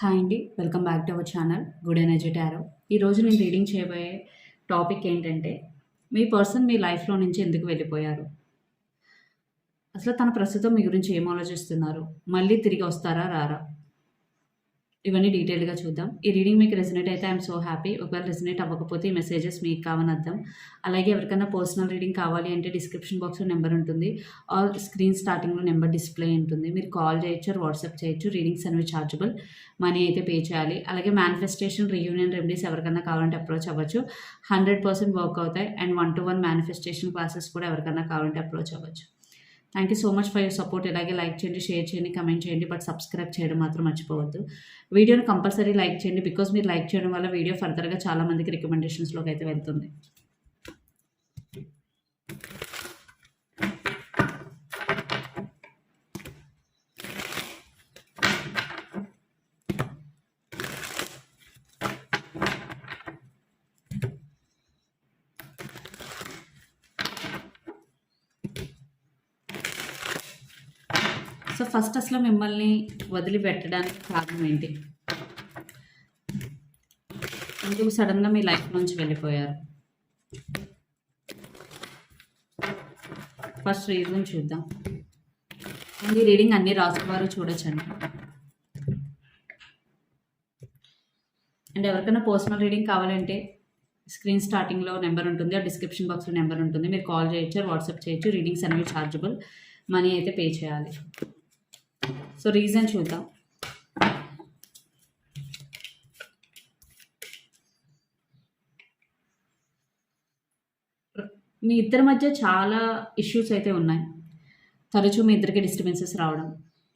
Hi అండి welcome back to our channel good energy tarot. ఈరోజు నేను రీడింగ్ చేయబోయే టాపిక్ ఏంటంటే మీ పర్సన్ మీ లైఫ్లో నుంచి ఎందుకు వెళ్ళిపోయారు? అసలు తన ప్రస్తుతం మీ గురించి ఏం ఆలోచిస్తున్నారు? మళ్ళీ తిరిగి వస్తారా రారా? ఇవన్నీ డీటెయిల్గా చూద్దాం. ఈ రీడింగ్ మీకు రెసినేట్ అయితే ఐఎమ్ సో హ్యాపీ ఒకవేళ రెసినేట్ అవ్వకపోతే ఈ మెసేజెస్ మీకు కావని అర్థం. అలాగే ఎవరికైనా పర్సనల్ రీడింగ్ కావాలి అంటే డిస్క్రిప్షన్ బాక్స్లో నెంబర్ ఉంటుంది. ఆల్ స్క్రీన్ స్టార్టింగ్లో నెంబర్ డిస్ప్లే ఉంటుంది. మీరు కాల్ చేయొచ్చు వాట్సాప్ చేయొచ్చు. రీడింగ్స్ అనేవి ఛార్జబుల్ మనీ అయితే పే చేయాలి. అలాగే మేనిఫెస్టేషన్ రీయూనియన్ రెమెడీస్ ఎవరికైనా కావాలంటే అప్రోచ్ అవ్వచ్చు. హండ్రెడ్ పర్సెంట్ వర్క్ అవుతాయి. And one to one manifestation classes కూడా ఎవరికైనా కావాలంటే అప్రోచ్ అవ్వచ్చు. Thank you so much for your support ఇలాగే లైక్ చేయండి షేర్ చేయండి కమెంట్ చేయండి బట్ సబ్స్క్రైబ్ చేయడం మాత్రం మర్చిపోవద్దు. వీడియోని కంపల్సరీ లైక్ చేయండి బికాస్ మీరు లైక్ చేయడం వల్ల వీడియో ఫర్దర్గా చాలామందికి రికమెండేషన్స్లోకి అయితే వెళ్తుంది. సో ఫస్ట్ అసలు మిమ్మల్ని వదిలిపెట్టడానికి కారణం ఏంటి? ఎందుకు సడన్గా మీ లైఫ్ నుంచి వెళ్ళిపోయారు? ఫస్ట్ రీజన్ చూద్దాం. ఈ రీడింగ్ అన్ని రాసుకువారు చూడొచ్చండి. అండ్ ఎవరికైనా పర్సనల్ రీడింగ్ కావాలంటే స్క్రీన్ స్టార్టింగ్లో నెంబర్ ఉంటుంది ఆ డిస్క్రిప్షన్ బాక్స్లో నెంబర్ ఉంటుంది. మీరు కాల్ చేయొచ్చు వాట్సాప్ చేయొచ్చు రీడింగ్స్ అనేవి ఛార్జబుల్ మనీ అయితే పే చేయాలి. సో రీజన్ చూద్దాం. మీ ఇద్దరి మధ్య చాలా ఇష్యూస్ అయితే ఉన్నాయి. తరచూ మీ ఇద్దరికి డిస్టర్బెన్సెస్ రావడం.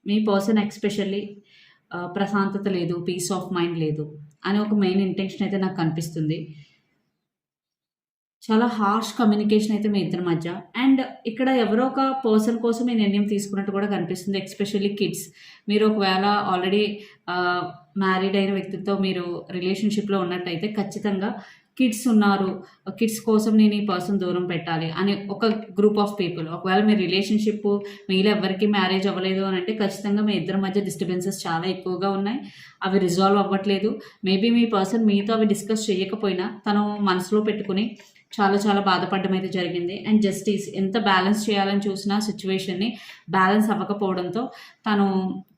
మీ పర్సన్ ఎక్స్పెషల్లీ ప్రశాంతత లేదు పీస్ ఆఫ్ మైండ్ లేదు అని ఒక మెయిన్ ఇంటెన్షన్ అయితే నాకు కనిపిస్తుంది. చాలా హార్ష్ కమ్యూనికేషన్ అయితే మీ ఇద్దరి మధ్య. అండ్ ఇక్కడ ఎవరో ఒక పర్సన్ కోసం ఈ నిర్ణయం తీసుకున్నట్టు కూడా కనిపిస్తుంది ఎక్స్పెషల్లీ కిడ్స్ మీరు ఒకవేళ ఆల్రెడీ మ్యారీడ్ అయిన వ్యక్తితో మీరు రిలేషన్షిప్లో ఉన్నట్టయితే ఖచ్చితంగా కిడ్స్ ఉన్నారు. కిడ్స్ కోసం నేను ఈ పర్సన్ దూరం పెట్టాలి అని ఒక గ్రూప్ ఆఫ్ పీపుల్ ఒకవేళ మీ రిలేషన్షిప్ మీలో ఎవరికి మ్యారేజ్ అవ్వలేదు అని అంటే ఖచ్చితంగా మీ ఇద్దరి మధ్య డిస్టర్బెన్సెస్ చాలా ఎక్కువగా ఉన్నాయి. అవి రిజాల్వ్ అవ్వట్లేదు. మేబీ మీ పర్సన్ మీతో అవి డిస్కస్ చేయకపోయినా తను మనసులో పెట్టుకుని చాలా చాలా బాధపడడం అయితే జరిగింది. అండ్ జస్టిస్ ఎంత బ్యాలెన్స్ చేయాలని చూసినా సిచ్యువేషన్ని బ్యాలెన్స్ అవ్వకపోవడంతో తను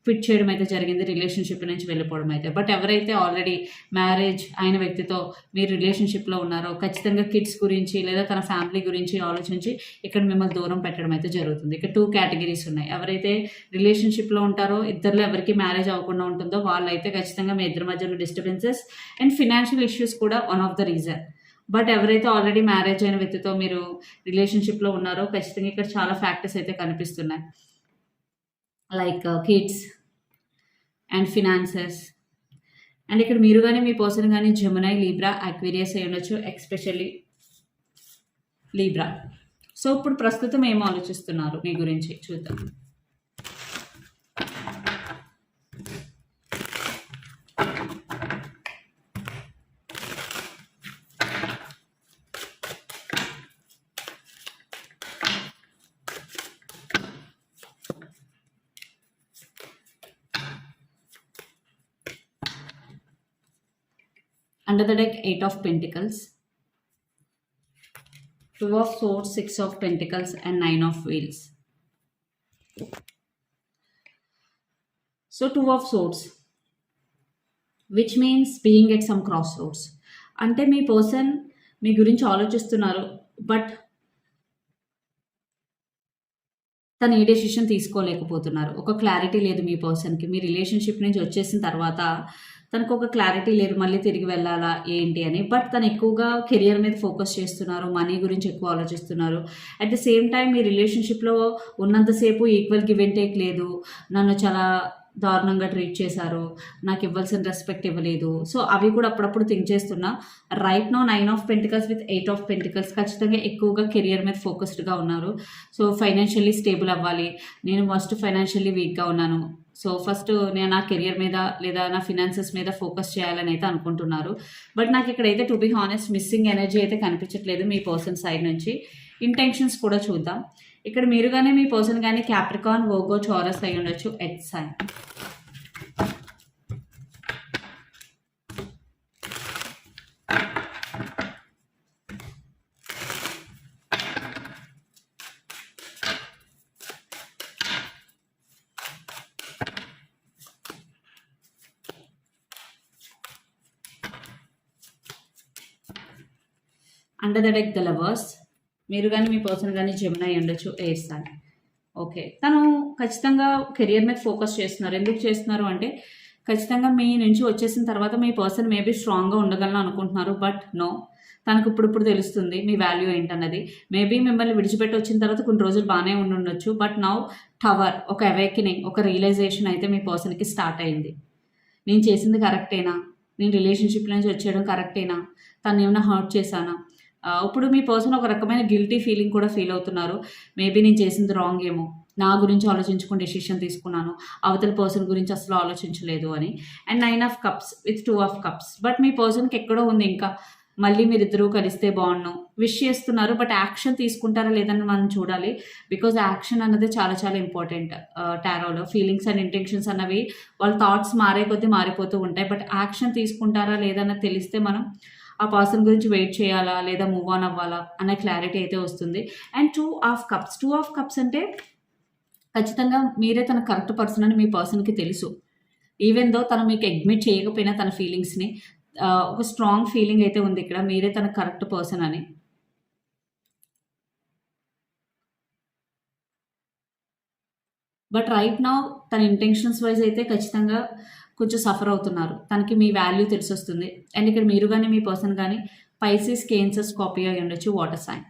క్విట్ చేయడం అయితే జరిగింది రిలేషన్షిప్ నుంచి వెళ్ళిపోవడం అయితే. బట్ ఎవరైతే ఆల్రెడీ మ్యారేజ్ అయిన వ్యక్తితో మీరు రిలేషన్షిప్లో ఉన్నారో ఖచ్చితంగా కిడ్స్ గురించి లేదా తన ఫ్యామిలీ గురించి ఆలోచించి ఇక్కడ మిమ్మల్ని దూరం పెట్టడం అయితే జరుగుతుంది. ఇక్కడ టూ కేటగిరీస్ ఉన్నాయి. ఎవరైతే రిలేషన్షిప్లో ఉంటారో ఇద్దరిలో ఎవరికి మ్యారేజ్ అవ్వకుండా ఉంటుందో వాళ్ళైతే ఖచ్చితంగా మీ ఇద్దరి మధ్యలో డిస్టర్బెన్సెస్ అండ్ ఫినాన్షియల్ ఇష్యూస్ కూడా one of the reason but ఎవరైతే ఆల్రెడీ మ్యారేజ్ అయిన వ్యక్తితో మీరు రిలేషన్షిప్లో ఉన్నారో ఖచ్చితంగా ఇక్కడ చాలా ఫ్యాక్టర్స్ అయితే కనిపిస్తున్నాయి. Like kids and finances and ఇక్కడ మీరు కానీ మీ పర్సన్ కానీ జమునై లీబ్రా అక్వేరియస్ అయి ఉండొచ్చు ఎక్స్పెషల్లీ లీబ్రా సో ఇప్పుడు ప్రస్తుతం ఏం ఆలోచిస్తున్నారు మీ గురించి చూద్దాం. Under the deck eight of pentacles two of swords six of pentacles and nine of wheels so two of swords which means being at some crossroads అంటే మీ పర్సన్ మీ గురించి ఆలోచిస్తున్నారు బట్ తను ఏ డెసిషన్ తీసుకోలేకపోతున్నారు. ఒక క్లారిటీ లేదు మీ పర్సన్కి మీ రిలేషన్షిప్ నుంచి వచ్చేసిన తర్వాత తనకు ఒక క్లారిటీ లేదు మళ్ళీ తిరిగి వెళ్ళాలా ఏంటి అని. బట్ తను ఎక్కువగా కెరియర్ మీద ఫోకస్ చేస్తున్నారు మనీ గురించి ఎక్కువ ఆలోచిస్తున్నారు. అట్ ద సేమ్ టైం మీ రిలేషన్షిప్లో ఉన్నంతసేపు ఈక్వల్ గివ్ అండ్ టేక్ లేదు. నన్ను చాలా దారుణంగా ట్రీట్ చేశారు. నాకు ఇవ్వాల్సిన రెస్పెక్ట్ ఇవ్వలేదు. సో అవి కూడా అప్పుడప్పుడు థింక్ చేస్తున్నా. Right no nine of pentacles with eight of pentacles ఖచ్చితంగా ఎక్కువగా కెరియర్ మీద ఫోకస్డ్గా ఉన్నారు. సో ఫైనాన్షియల్లీ స్టేబుల్ అవ్వాలి. నేను మస్ట్ ఫైనాన్షియల్లీ వీక్గా ఉన్నాను. సో ఫస్ట్ నేను నా కెరియర్ మీద లేదా నా ఫినాన్సెస్ మీద ఫోకస్ చేయాలని అయితే అనుకుంటున్నారు. బట్ నాకు ఇక్కడైతే to be honest missing energy అయితే కనిపించట్లేదు మీ పర్సన్ సైడ్ నుంచి. ఇంటెన్షన్స్ కూడా చూద్దాం. ఇక్కడ మీరు కానీ మీ పర్సన్ కానీ క్యాప్రికాన్ వోగో చోరస్ అయి ఉండొచ్చు earth sign under the deck the lovers మీరు కానీ మీ పర్సన్ కానీ జమున అయి ఉండొచ్చు ఎయిర్ సైన్ ఓకే తను ఖచ్చితంగా కెరియర్ మీద ఫోకస్ చేస్తున్నారు. ఎందుకు చేస్తున్నారు అంటే ఖచ్చితంగా మీ నుంచి వచ్చేసిన తర్వాత మీ పర్సన్ మేబీ స్ట్రాంగ్గా ఉండగలను అనుకుంటున్నారు బట్ నో తనకు ఇప్పుడు ఇప్పుడు తెలుస్తుంది మీ వాల్యూ ఏంటన్నది. మేబీ మిమ్మల్ని విడిచిపెట్టి వచ్చిన తర్వాత కొన్ని రోజులు బాగానే ఉండొచ్చు బట్ నౌ టవర్ ఒక అవేకనింగ్ ఒక రియలైజేషన్ అయితే మీ పర్సన్కి స్టార్ట్ అయింది. నేను చేసింది కరెక్టేనా నేను రిలేషన్షిప్ నుంచి వచ్చేయడం కరెక్టేనా తను ఏమైనా హర్ట్ చేశానా? ఇప్పుడు మీ పర్సన్ ఒక రకమైన గిల్టీ ఫీలింగ్ కూడా ఫీల్ అవుతున్నారు. మేబీ నేను చేసింది రాంగ్ ఏమో. నా గురించి ఆలోచించుకుని డెసిషన్ తీసుకున్నాను. అవతల పర్సన్ గురించి అసలు ఆలోచించలేదు అని. And nine of cups with two of cups. But మీ పర్సన్కి ఎక్కడో ఉంది ఇంకా. మళ్ళీ మీరిద్దరూ కలిస్తే బాగుండు. విష్ చేస్తున్నారు బట్ యాక్షన్ తీసుకుంటారా లేదని మనం చూడాలి. బికాజ్ యాక్షన్ అన్నది చాలా చాలా ఇంపార్టెంట్ టారోలో. ఫీలింగ్స్ అండ్ ఇంటెన్షన్స్ అన్నవి వాళ్ళ థాట్స్ మారే కొద్దీ మారిపోతూ ఉంటాయి. బట్ యాక్షన్ తీసుకుంటారా లేదన్నది తెలిస్తే మనం ఆ పర్సన్ గురించి వెయిట్ చేయాలా? లేదా మూవ్ ఆన్ అవ్వాలా? అనే క్లారిటీ అయితే వస్తుంది. And two of cups two of cups అంటే ఖచ్చితంగా మీరే తన కరెక్ట్ పర్సన్ అని మీ పర్సన్కి తెలుసు. ఈవెన్ దో తను మీకు అడ్మిట్ చేయకపోయినా తన ఫీలింగ్స్ని ఒక స్ట్రాంగ్ ఫీలింగ్ అయితే ఉంది ఇక్కడ. మీరే తన కరెక్ట్ పర్సన్ అని. బట్ రైట్ నా తన ఇంటెన్షన్స్ వైజ్ అయితే ఖచ్చితంగా కొంచెం సఫర్ అవుతున్నారు. తనకి మీ వాల్యూ తెలిసొస్తుంది. అండ్ ఇక్కడ మీరు కానీ మీ పర్సన్ కానీ పైసీస్ కేన్సర్స్ కాపీ అయి ఉండొచ్చు వాటర్ సైన్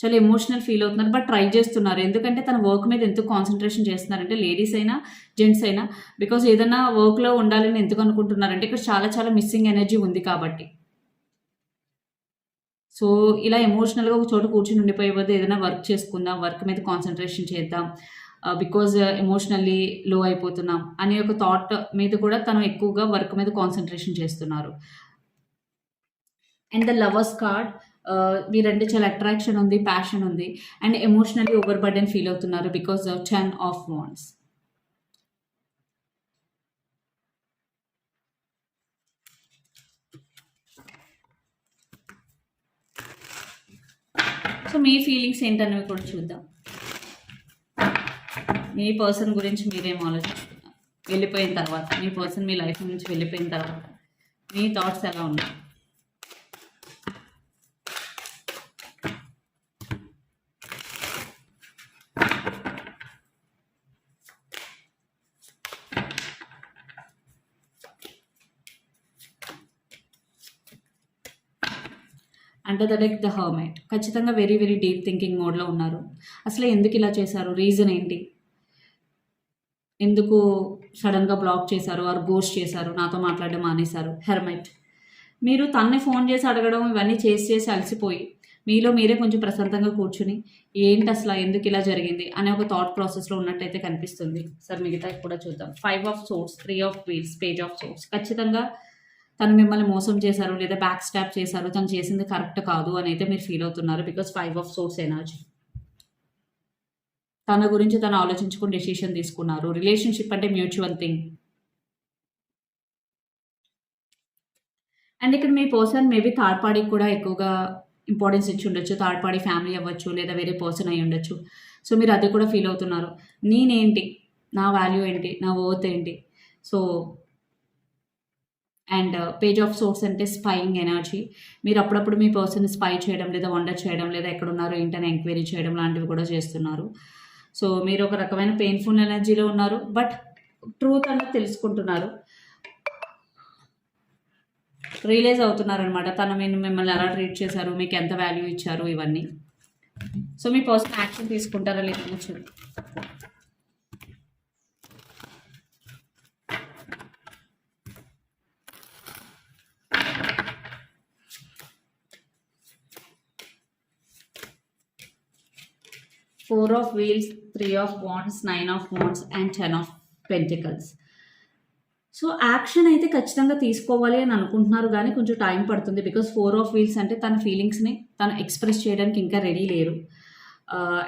చాలా ఎమోషనల్ ఫీల్ అవుతున్నారు బట్ ట్రై చేస్తున్నారు. ఎందుకంటే తన వర్క్ మీద ఎందుకు కాన్సన్ట్రేషన్ చేస్తున్నారంటే లేడీస్ అయినా జెంట్స్ అయినా బికాజ్ ఏదైనా వర్క్లో ఉండాలని ఎందుకు అనుకుంటున్నారంటే ఇక్కడ చాలా చాలా మిస్సింగ్ ఎనర్జీ ఉంది కాబట్టి. సో ఇలా ఎమోషనల్గా ఒక చోట కూర్చుని ఉండిపోయే ఏదైనా వర్క్ చేసుకుందాం వర్క్ మీద కాన్సన్ట్రేషన్ చేద్దాం. బికాజ్ ఎమోషనల్లీ లో అయిపోతున్నాం అనే ఒక థాట్ మీద కూడా తను ఎక్కువగా వర్క్ మీద కాన్సన్ట్రేషన్ చేస్తున్నారు. అండ్ ద లవర్స్ కార్డ్ మీరంటే చాలా అట్రాక్షన్ ఉంది ప్యాషన్ ఉంది. And emotionally over burden feel అవుతున్నారు because ten of wands so me feelings ఏంటనేవి కూడా చూద్దాం. మీ పర్సన్ గురించి మీరేం ఆలోచిస్తున్నారు వెళ్ళిపోయిన తర్వాత మీ పర్సన్ మీ లైఫ్ నుంచి వెళ్ళిపోయిన తర్వాత మీ థాట్స్ ఎలా ఉన్నాయి? Under the deck the hermit ఖచ్చితంగా వెరీ వెరీ డీప్ థింకింగ్ మోడ్లో ఉన్నారు. అసలు ఎందుకు ఇలా చేశారు? రీజన్ ఏంటి? ఎందుకు సడన్గా బ్లాక్ చేశారు ఆరు గోస్ట్ చేశారు? నాతో మాట్లాడడం మానేశారు. హెర్మైట్. మీరు తన్నే ఫోన్ చేసి అడగడం ఇవన్నీ చేసి చేసి అలసిపోయి మీలో మీరే కొంచెం ప్రశాంతంగా కూర్చుని ఏంటి అసలు? ఎందుకు ఇలా జరిగింది? అనే ఒక థాట్ ప్రాసెస్లో ఉన్నట్టయితే కనిపిస్తుంది. సార్ మిగతా కూడా చూద్దాం. Five of swords three of wheels page of swords ఖచ్చితంగా తను మిమ్మల్ని మోసం చేశారు లేదా బ్యాక్ స్టాప్ చేశారు. తను చేసింది కరెక్ట్ కాదు అని అయితే మీరు ఫీల్ అవుతున్నారు because five of swords energy తన గురించి తను ఆలోచించుకుని డెసిషన్ తీసుకున్నారు. రిలేషన్షిప్ అంటే మ్యూచువల్ థింగ్ అండ్ ఇక్కడ మీ పర్సన్ మేబీ థర్డ్ పార్టీకి కూడా ఎక్కువగా ఇంపార్టెన్స్ ఇచ్చి ఉండొచ్చు. థర్డ్ పార్టీ ఫ్యామిలీ అవ్వచ్చు లేదా వేరే పర్సన్ అయి ఉండొచ్చు. సో మీరు అది కూడా ఫీల్ అవుతున్నారు. నేనేంటి? నా వాల్యూ ఏంటి? నా వర్త్ ఏంటి? So and page of swords అంటే స్పైయింగ్ ఎనర్జీ మీరు అప్పుడప్పుడు మీ పర్సన్ స్పై చేయడం లేదా వండర్ చేయడం లేదా ఎక్కడ ఉన్నారో ఏంటని ఎంక్వైరీ చేయడం లాంటివి కూడా చేస్తున్నారు. సో మీరు ఒక రకమైన పెయిన్ఫుల్ ఎనర్జీలో ఉన్నారు బట్ ట్రూత్ అన్నది తెలుసుకుంటున్నారు. రియలైజ్ అవుతున్నారనమాట తను మీరు మిమ్మల్ని ఎలా ట్రీట్ చేశారు మీకు ఎంత వాల్యూ ఇచ్చారు ఇవన్నీ. సో మీ పర్సనల్ యాక్షన్ తీసుకుంటారా లేదా చూడండి four of wheels three of bonds nine of wands and ten of pentacles so action అయితే ఖచ్చితంగా తీసుకోవాలి అని అనుకుంటున్నారు కానీ కొంచెం టైం పడుతుంది. బికాస్ ఫోర్ ఆఫ్ వీల్స్ అంటే తన ఫీలింగ్స్ని తను ఎక్స్ప్రెస్ చేయడానికి ఇంకా రెడీ లేరు.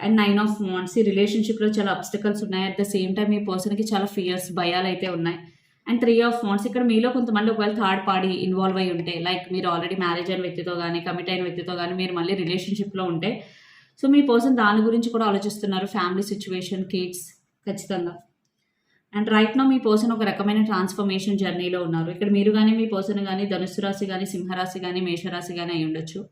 అండ్ నైన్ ఆఫ్ వాండ్స్ ఈ రిలేషన్షిప్లో చాలా అబ్స్టికల్స్ ఉన్నాయి. అట్ ద సేమ్ టైం ఈ పర్సన్కి చాలా ఫియర్స్ భయాలు అయితే ఉన్నాయి. అండ్ త్రీ ఆఫ్ వాండ్స్ ఇక్కడ మీలో కొంతమంది ఒకవేళ థర్డ్ పార్టీ ఇన్వాల్వ్ అయి ఉంటే లైక్ మీరు ఆల్రెడీ మ్యారేజ్ అయిన వ్యక్తితో కానీ కమిట్ అయిన వ్యక్తితో కానీ మీరు మళ్ళీ రిలేషన్షిప్లో ఉంటే సో మీ పర్సన్ దాని గురించి కూడా ఆలోచిస్తున్నారు ఫ్యామిలీ సిచ్యువేషన్ కిడ్స్ ఖచ్చితంగా. అండ్ రైట్ నా మీ పర్సన్ ఒక రకమైన ట్రాన్స్ఫర్మేషన్ జర్నీలో ఉన్నారు. ఇక్కడ మీరు కానీ మీ పర్సన్ కానీ ధనుసు రాశి కానీ సింహరాశి కానీ మేషరాశి కానీ అయి ఉండొచ్చు.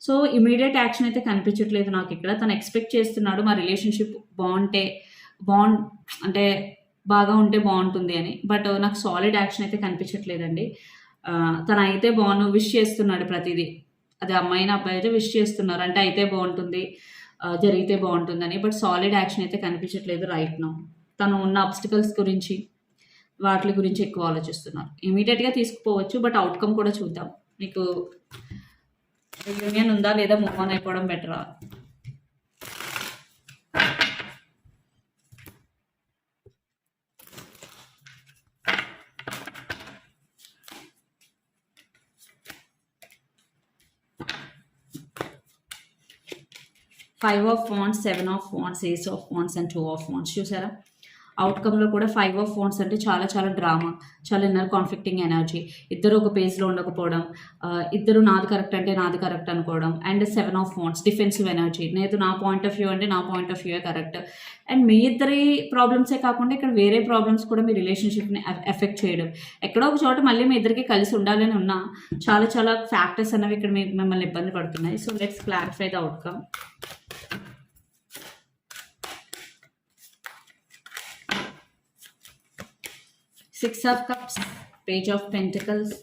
సో ఇమీడియట్ యాక్షన్ అయితే కనిపించట్లేదు నాకు ఇక్కడ. తను ఎక్స్పెక్ట్ చేస్తున్నాడు మా రిలేషన్షిప్ బాగుంటే బాగుండ్ అంటే బాగా ఉంటే బాగుంటుంది అని. బట్ నాకు సాలిడ్ యాక్షన్ అయితే కనిపించట్లేదండి. ఆ, తను అయితే బాగుండు విష్ చేస్తున్నాడు ప్రతిదీ. అది అమ్మాయిని అబ్బాయి అయితే విష్ చేస్తున్నారు. అంటే అయితే బాగుంటుంది జరిగితే బాగుంటుందని. బట్ సాలిడ్ యాక్షన్ అయితే కనిపించట్లేదు రైట్ నో తను ఉన్న అబ్స్టికల్స్ గురించి వాటి గురించి ఎక్కువ ఆలోచిస్తున్నారు. ఇమీడియట్గా తీసుకుపోవచ్చు బట్ అవుట్కమ్ కూడా చూద్దాం. మీకు యూనియన్ ఉందా లేదా మూవ్ ఆన్ అయిపోవడం బెటరా five of phones seven of phones ace of phones and two of phones చూసారా? అవుట్కమ్లో కూడా ఫైవ్ ఆఫ్ ఫోన్స్ అంటే చాలా చాలా డ్రామా చాలా ఇన్నర్ కాన్ఫ్లిక్టింగ్ ఎనర్జీ ఇద్దరు ఒక పేజ్లో ఉండకపోవడం ఇద్దరు నాది కరెక్ట్ అంటే నాది కరెక్ట్ అనుకోవడం and seven of phones defensive energy నేను నా పాయింట్ ఆఫ్ వ్యూ అంటే నా point of view correct and మీ ఇద్దరి ప్రాబ్లమ్సే కాకుండా ఇక్కడ వేరే ప్రాబ్లమ్స్ కూడా మీ రిలేషన్షిప్ని ఎఫెక్ట్ చేయడం. ఎక్కడో ఒక చోట మళ్ళీ మీ ఇద్దరికి కలిసి ఉండాలని ఉన్నా చాలా చాలా ఫ్యాక్టర్స్ అనేవి ఇక్కడ మిమ్మల్ని ఇబ్బంది పడుతున్నాయి. So let's clarify the outcome six of cups page of pentacles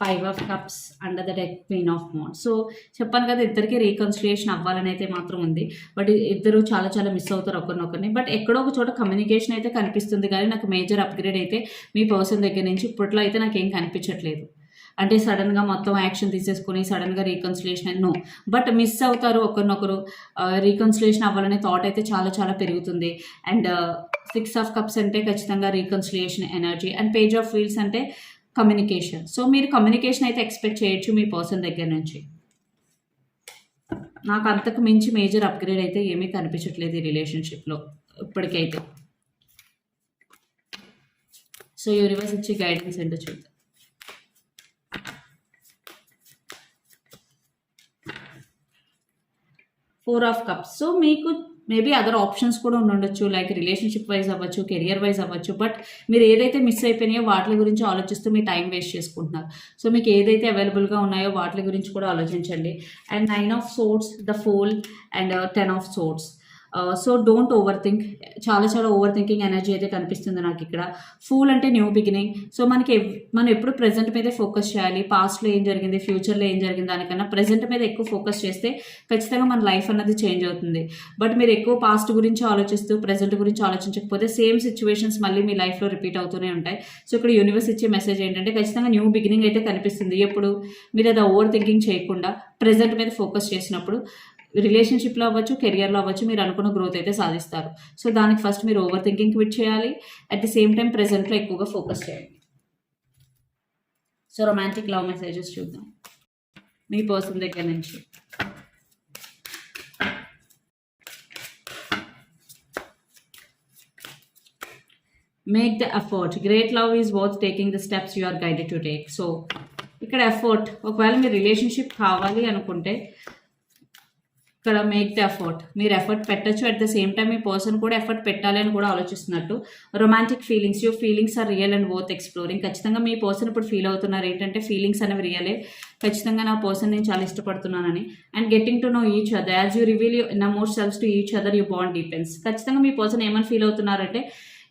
five of cups under the deck queen of moon so చెప్పాను కదా ఇద్దరికి రీకన్సిలియేషన్ అవ్వాలని అయితే మాత్రం ఉంది. బట్ ఇద్దరు చాలా చాలా మిస్ అవుతారు ఒకరినొకరిని. బట్ ఎక్కడో ఒక చోట కమ్యూనికేషన్ అయితే కనిపిస్తుంది. కానీ నాకు మేజర్ అప్గ్రేడ్ అయితే మీ పర్సన్ దగ్గర నుంచి ఇప్పట్లో అయితే నాకు ఏం కనిపించట్లేదు. అంటే సడన్గా మొత్తం యాక్షన్ తీసేసుకుని సడన్గా రీకన్సిలేషన్ నో. బట్ మిస్ అవుతారు ఒకరినొకరు. రీకన్సిలేషన్ అవ్వాలనే థాట్ అయితే చాలా చాలా పెరుగుతుంది. అండ్ సిక్స్ ఆఫ్ కప్స్ అంటే ఖచ్చితంగా reconciliation energy and page of fields అంటే కమ్యూనికేషన్ సో మీరు కమ్యూనికేషన్ అయితే ఎక్స్పెక్ట్ చేయొచ్చు మీ పర్సన్ దగ్గర నుంచి. నాకు అంతకు మించి మేజర్ అప్గ్రేడ్ అయితే ఏమీ కనిపించట్లేదు ఈ రిలేషన్షిప్లో ఇప్పటికైతే. సో యూనివర్స్ ఇచ్చే గైడెన్స్ ఏంటో చూద్దాం. Four of cups. సో మీకు మేబీ అదర్ ఆప్షన్స్ కూడా ఉండొచ్చు లైక్ రిలేషన్షిప్ వైజ్ అవ్వచ్చు కెరియర్ వైజ్ అవ్వచ్చు బట్ మీరు ఏదైతే మిస్ అయిపోయినాయో వాటి గురించి ఆలోచిస్తూ మీ టైం వేస్ట్ చేసుకుంటున్నారు. సో మీకు ఏదైతే అవైలబుల్గా ఉన్నాయో వాటి గురించి కూడా ఆలోచించండి. And nine of swords the fool and ten of swords so don't over think చాలా చాలా ఓవర్ థింకింగ్ ఎనర్జీ అయితే కనిపిస్తుంది నాకు ఇక్కడ. ఫూల్ అంటే న్యూ బిగినింగ్ సో మనకి ఎవ్- మనం ఎప్పుడు ప్రజెంట్ మీదే ఫోకస్ చేయాలి. పాస్ట్లో ఏం జరిగింది? ఫ్యూచర్లో ఏం జరిగింది? దానికన్నా ప్రజెంట్ మీద ఎక్కువ ఫోకస్ చేస్తే ఖచ్చితంగా మన లైఫ్ అన్నది చేంజ్ అవుతుంది. బట్ మీరు ఎక్కువ పాస్ట్ గురించి ఆలోచిస్తూ ప్రజెంట్ గురించి ఆలోచించకపోతే సేమ్ సిచ్యువేషన్స్ మళ్ళీ మీ లైఫ్లో రిపీట్ అవుతూనే ఉంటాయి. సో ఇక్కడ యూనివర్స్ ఇచ్చే మెసేజ్ ఏంటంటే ఖచ్చితంగా న్యూ బిగినింగ్ అయితే కనిపిస్తుంది. ఎప్పుడు? మీరు అది ఓవర్ థింకింగ్ చేయకుండా ప్రజెంట్ మీద ఫోకస్ చేసినప్పుడు. రిలేషన్షిప్లో అవ్వచ్చు కెరియర్లో అవ్వచ్చు మీరు అనుకున్న గ్రోత్ అయితే సాధిస్తారు. సో దానికి ఫస్ట్ మీరు ఓవర్ థింకింగ్ క్విట్ చేయాలి అట్ ది సేమ్ టైం ప్రెజెంట్లో ఎక్కువగా ఫోకస్ చేయండి. సో రొమాంటిక్ లవ్ మెసేజెస్ చూద్దాం. మీ పర్సన్ దగ్గర నుంచి. Make the effort great love is worth taking the steps you are guided to take so ఇక్కడ ఎఫర్ట్ ఒకవేళ మీరు రిలేషన్షిప్ కావాలి అనుకుంటే ఇక్కడ మేక్ ద ఎఫర్ట్ మీరు ఎఫర్ట్ పెట్టచ్చు. అట్ ద సేమ్ టైం మీ పర్సన్ కూడా ఎఫర్ట్ పెట్టాలి అని కూడా ఆలోచిస్తున్నట్టు. Romantic feelings your feelings are real and worth exploring ఖచ్చితంగా మీ పర్సన్ ఇప్పుడు ఫీల్ అవుతున్నారు. ఏంటంటే ఫీలింగ్స్ అనేవి రియలే ఖచ్చితంగా నా పర్సన్ నేను చాలా ఇష్టపడుతున్నానని. And getting to know each other as you reveal you in more selfs to each other you bond depends ఖచ్చితంగా మీ పర్సన్ ఏమని ఫీల్ అవుతున్నారంటే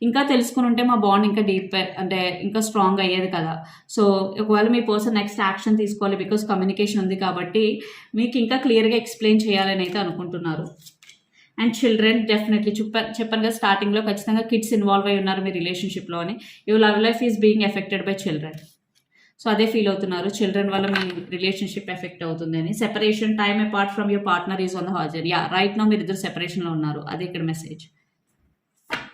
ఇంకా తెలుసుకుని ఉంటే మా బాండ్ ఇంకా డీప్ అంటే ఇంకా స్ట్రాంగ్ అయ్యేది కదా. సో ఒకవేళ మీ పర్సన్ నెక్స్ట్ యాక్షన్ తీసుకోవాలి బికాస్ కమ్యూనికేషన్ ఉంది కాబట్టి మీకు ఇంకా క్లియర్గా ఎక్స్ప్లెయిన్ చేయాలని అయితే అనుకుంటున్నారు. అండ్ చిల్డ్రన్ డెఫినెట్లీ చెప్ప చెప్పాను కదా స్టార్టింగ్లో ఖచ్చితంగా కిడ్స్ ఇన్వాల్వ్ అయి ఉన్నారు మీ రిలేషన్షిప్లో అని. Your love life is being affected by children so అదే ఫీల్ అవుతున్నారు. చిల్డ్రన్ వల్ల మీ రిలేషన్షిప్ ఎఫెక్ట్ అవుతుంది అని. Separation time apart from your partner is on the హాజర్ yeah right no మీరు ఇద్దరు సెపరేషన్లో ఉన్నారు. అదే ఇక్కడ మెసేజ్